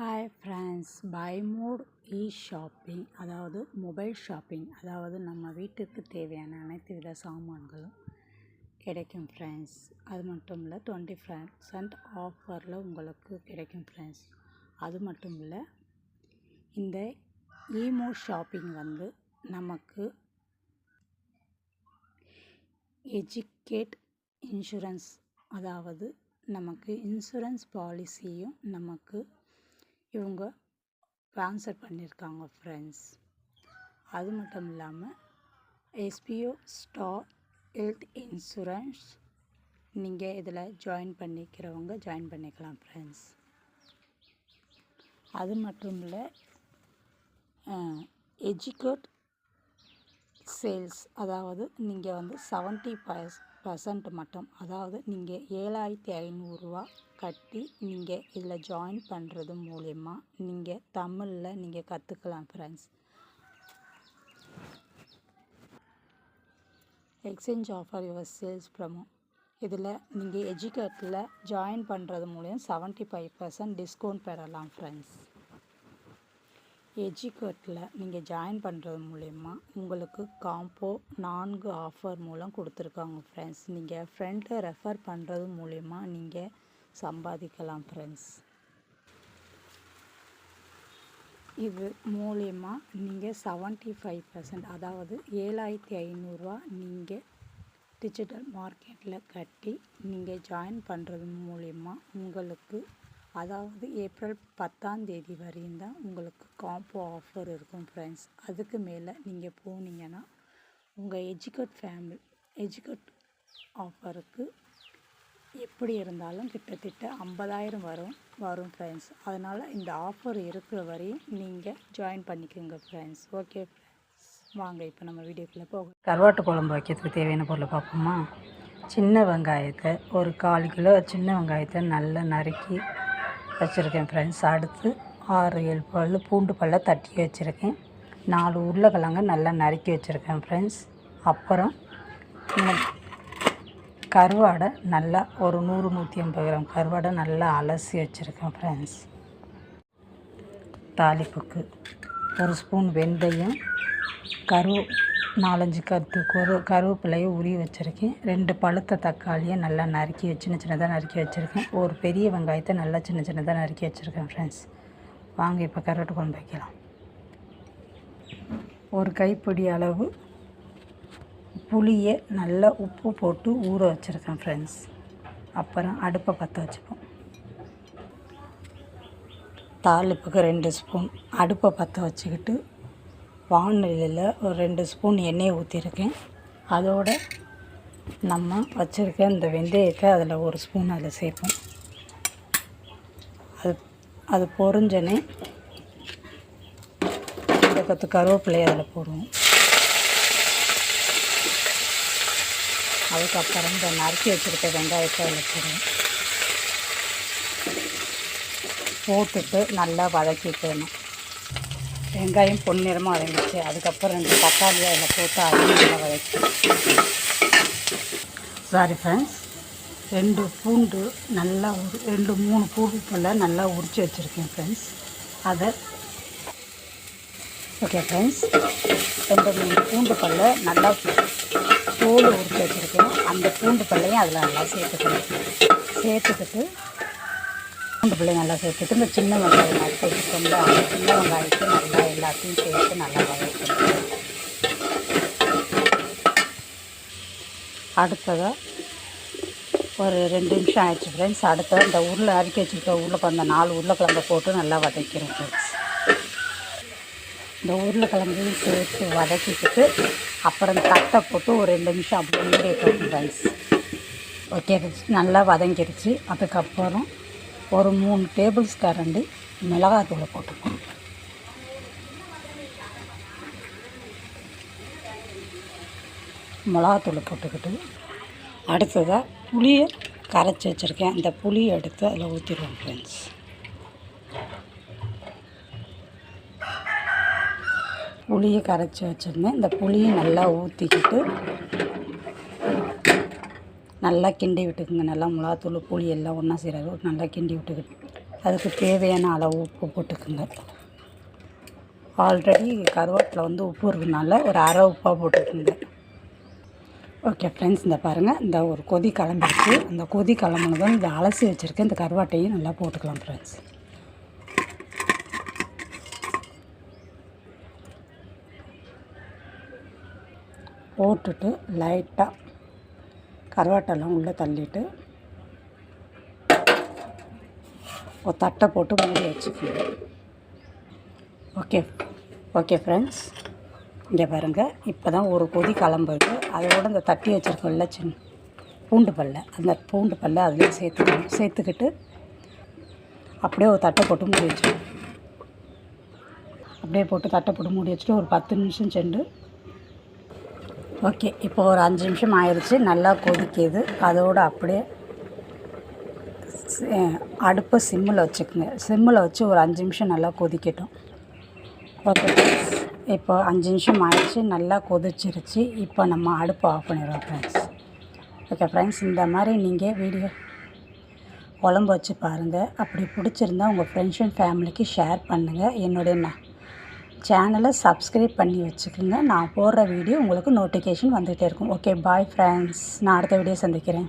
Hi friends by mode e shopping அதாவது mobile shopping அதாவது நம்ம வீட்டுக்கு தேவையான அனைத்து வித சாமான்களும் கிடைக்கும் ஃப்ரெண்ட்ஸ் அது மட்டும் இல்லை டுவெண்ட்டி பர்சன்ட் ஆஃபரில் உங்களுக்கு கிடைக்கும் ஃப்ரெண்ட்ஸ் அது மட்டும் இல்லை இந்த ஈமோ ஷாப்பிங் வந்து நமக்கு எஜுகேட் இன்சூரன்ஸ் அதாவது நமக்கு இன்சூரன்ஸ் பாலிசியும் நமக்கு இவங்க ஸ்பான்சர் பண்ணியிருக்காங்க ஃப்ரெண்ட்ஸ் அது மட்டும் இல்லாமல் எஸ்பிஓ ஸ்டார் ஹெல்த் இன்சூரன்ஸ் நீங்கள் இதில் ஜாயின் பண்ணிக்கிறவங்க ஜாயின் பண்ணிக்கலாம் ஃப்ரெண்ட்ஸ் அது மட்டும் இல்லை எஜுகேட் சேல்ஸ் அதாவது நீங்கள் வந்து செவன்ட்டி பர்ஸ் பர்சன்ட் மட்டும். அதாவது நீங்கள் ஏழாயிரத்தி ஐநூறுரூவா கட்டி நீங்கள் இதில் ஜாயின் பண்ணுறது மூலயமா நீங்கள் தமிழில் நீங்கள் கற்றுக்கலாம் friends exchange offer your sales promo இதில் நீங்கள் எஜுகேட்டில் ஜாயின் பண்ணுறது மூலியம் செவன்ட்டி ஃபைவ் பர்சன்ட் டிஸ்கவுண்ட் பெறலாம் ஃப்ரெண்ட்ஸ் எஜுகேட்டில் நீங்கள் ஜாயின் பண்ணுறது மூலயமா உங்களுக்கு காம்போ நான்கு ஆஃபர் மூலம் கொடுத்துருக்காங்க ஃப்ரெண்ட்ஸ் நீங்கள் ஃப்ரெண்டை ரெஃபர் பண்ணுறது மூலயமா நீங்கள் சம்பாதிக்கலாம் ஃப்ரெண்ட்ஸ் இது மூலயமா நீங்கள் செவன்ட்டி ஃபைவ் பர்சன்ட் அதாவது ஏழாயிரத்தி ஐநூறுரூவா நீங்கள் டிஜிட்டல் மார்க்கெட்டில் கட்டி நீங்கள் ஜாயின் பண்ணுறது மூலயமா உங்களுக்கு அதாவது ஏப்ரல் பத்தாம் தேதி வரையும் தான் உங்களுக்கு காம்போ ஆஃபர் இருக்கும் ஃப்ரெண்ட்ஸ் அதுக்கு மேலே நீங்கள் போனீங்கன்னா உங்கள் எஜுகேட் ஃபேமிலி எஜுகேட் ஆஃபருக்கு எப்படி இருந்தாலும் கிட்டத்தட்ட ஐம்பதாயிரம் வரும் வரும் ஃப்ரெண்ட்ஸ் அதனால் இந்த ஆஃபர் இருக்கிற வரையும் நீங்கள் ஜாயின் பண்ணிக்கோங்க ஃப்ரெண்ட்ஸ் ஓகே ஃப்ரெண்ட்ஸ் வாங்க இப்போ நம்ம வீடியோக்குள்ளே போக கருவாட்டு குழம்பு வைக்கிறதுக்கு தேவையான பொருளை பார்ப்போமா? சின்ன வெங்காயத்தை ஒரு கால் கிலோ சின்ன வெங்காயத்தை நல்லா நறுக்கி வச்சுருக்கேன் ஃப்ரெண்ட்ஸ் அடுத்து ஆறு ஏழு பல் பூண்டு பல்ல தட்டி வச்சுருக்கேன். நாலு உருளைக்கிழங்க நல்லா நறுக்கி வச்சுருக்கேன் ஃப்ரெண்ட்ஸ் அப்புறம் கருவாடை நல்லா ஒரு நூறு நூற்றி ஐம்பது கிராம் கருவாடை நல்லா அலசி வச்சுருக்கேன் ஃப்ரெண்ட்ஸ் தாளிப்புக்கு ஒரு ஸ்பூன் வெந்தயம் கரு நாலஞ்சு கத்து கரு கருவேப்பிலையை உருவி வச்சுருக்கேன். ரெண்டு பழுத்த தக்காளியை நல்லா நறுக்கி சின்ன சின்னதாக நறுக்கி வச்சுருக்கேன். ஒரு பெரிய வெங்காயத்தை நல்லா சின்ன சின்னதாக நறுக்கி வச்சுருக்கேன் ஃப்ரெண்ட்ஸ் வாங்க இப்போ கருவாட்டு குழம்பு வைக்கலாம். ஒரு கைப்பிடி அளவு புளியை நல்லா உப்பு போட்டு ஊற வச்சுருக்கேன் ஃப்ரெண்ட்ஸ் அப்புறம் அடுப்பை பற்ற வச்சுப்போம். தாளிப்புக்கு ரெண்டு ஸ்பூன் அடுப்பை பற்ற வச்சுக்கிட்டு வானலியில் ஒரு ரெண்டு ஸ்பூன் எண்ணெயை ஊற்றிருக்கேன் அதோட நம்ம வச்சுருக்க இந்த வெந்தயத்தை அதில் ஒரு ஸ்பூன் அதில் சேர்ப்போம். அது அது பொறிஞ்சனே இந்த பத்து கருவேப்பிலையை அதில் போடுவோம். அதுக்கப்புறம் இந்த நறுக்கி வச்சுருக்க வெங்காயத்தை அதில் போடுவோம். போட்டுட்டு நல்லா வதக்கிக்கணும். வெங்காயம் பொன்னிறமாக வதங்கிச்சு அதுக்கப்புறம் ரெண்டு தக்காளி அதில் போட்டு அதையும் நல்லா வதக்கி. சாரி ஃப்ரெண்ட்ஸ் ரெண்டு பூண்டு நல்லா உரு ரெண்டு மூணு பூண்டு போல் நல்லா உரித்து வச்சுருக்கேன் ஃப்ரெண்ட்ஸ் அதை ஓகே ஃப்ரெண்ட்ஸ் ரெண்டு மூணு பூண்டு பல்ல நல்லா தோல் உரித்து வச்சுருக்கேன். அந்த பூண்டு பல்லையும் அதில் நல்லா சேர்த்துக்கணும். சேர்த்துக்கிட்டு பூண்டு பிள்ளை நல்லா சேர்த்துட்டு இந்த சின்ன வெங்காயம் நறுக்கி வச்சுக்கோங்களா சின்ன வெங்காயத்தை நல்லா எல்லாத்தையும் சேர்த்து நல்லா வதக்கணும். அடுத்ததாக ஒரு ரெண்டு நிமிஷம் ஆயிடுச்சு ஃப்ரெண்ட்ஸ் அடுத்த இந்த உருளை அரிக்கி வச்சுருக்க உருளைக்கிழந்த நாலு உருளைக்கிழங்க போட்டு நல்லா வதக்கிறோம் ஃப்ரெண்ட்ஸ் இந்த உருளைக்கிழங்கையும் சேர்த்து வதக்கிக்கிட்டு அப்புறம் தட்டை போட்டு ஒரு ரெண்டு நிமிஷம் அப்படியே மூடி வைக்கணும் ஃப்ரெண்ட்ஸ் ஓகே நல்லா வதங்கிருச்சு. அதுக்கப்புறம் ஒரு மூணு டேபிள் கரண்டி மிளகாத்தூளை போட்டுப்போம் மிளகாத்தூளை போட்டுக்கிட்டு அடுத்ததாக புளியை கரைச்சி வச்சுருக்கேன். அந்த புளியை எடுத்து அதில் ஊற்றிடுவோம் ஃப்ரெண்ட்ஸ் புளியை கரைச்சி வச்சுருந்தேன். இந்த புளியை நல்லா ஊற்றிக்கிட்டு நல்லா கிண்டி விட்டுக்குங்க. நல்லா மிளகாத்தூள் புளி எல்லாம் ஒன்றா சேராது. நல்லா கிண்டி விட்டுக்கிட்டு அதுக்கு தேவையான அளவு உப்பு போட்டுக்குங்க. ஆல்ரெடி கருவாட்டில் வந்து உப்பு இருக்கிறதுனால ஒரு அரை உப்பாக போட்டுக்குங்க. ஓகே ஃப்ரெண்ட்ஸ் இந்த பாருங்கள் இந்த ஒரு கொதி கிளம்பிடுச்சு. அந்த கொதி கிளம்புனதும் இந்த அலசி வச்சுருக்கேன் இந்த கருவாட்டையும் நல்லா போட்டுக்கலாம் ஃப்ரெண்ட்ஸ் போட்டுட்டு லைட்டாக கருவாட்டெல்லாம் உள்ளே தள்ளிட்டு ஒரு தட்டை போட்டு மூடி வச்சுக்கோங்க. ஓகே ஓகே ஃப்ரெண்ட்ஸ் இங்கே பாருங்கள் இப்போ தான் ஒரு கொதி கிளம்புது. அதோட இந்த தட்டி வச்சுருக்கோம்ல சின்ன பூண்டு பல்ல. அந்த பூண்டு பல்ல அதிலே சேர்த்துக்கணும் சேர்த்துக்கிட்டு அப்படியே ஒரு தட்டை போட்டு மூடி வச்சுக்கணும் அப்படியே போட்டு தட்டை போட்டு மூடி வச்சுட்டு ஒரு பத்து நிமிஷம் சென்று ஓகே இப்போ ஒரு அஞ்சு நிமிஷம் ஆயிடுச்சு நல்லா கொதிக்கிது. அதோடு அப்படியே அடுப்பை சிம்மில் வச்சுக்கோங்க. சிம்மில் வச்சு ஒரு அஞ்சு நிமிஷம் நல்லா கொதிக்கட்டும். ஓகே இப்போ அஞ்சு நிமிஷம் ஆயிடுச்சு நல்லா கொதிச்சிருச்சு. இப்போ நம்ம அடுப்பை ஆஃப் பண்ணிடுவோம் ஃப்ரெண்ட்ஸ் ஓகே ஃப்ரெண்ட்ஸ் இந்த மாதிரி நீங்கள் வீடியோ குழம்பு வச்சு பாருங்கள் அப்படி பிடிச்சிருந்தா உங்கள் ஃப்ரெண்ட்ஸ் அண்ட் ஃபேமிலிக்கு ஷேர் பண்ணுங்கள் என்னுடைய நான் சேனலை சப்ஸ்கிரைப் பண்ணி வச்சுக்கோங்க. நான் போடுற வீடியோ உங்களுக்கு நோட்டிஃபிகேஷன் வந்துகிட்டே இருக்கும். ஓகே பாய் ஃப்ரெண்ட்ஸ் நான் அடுத்த வீடியோ சந்திக்கிறேன்.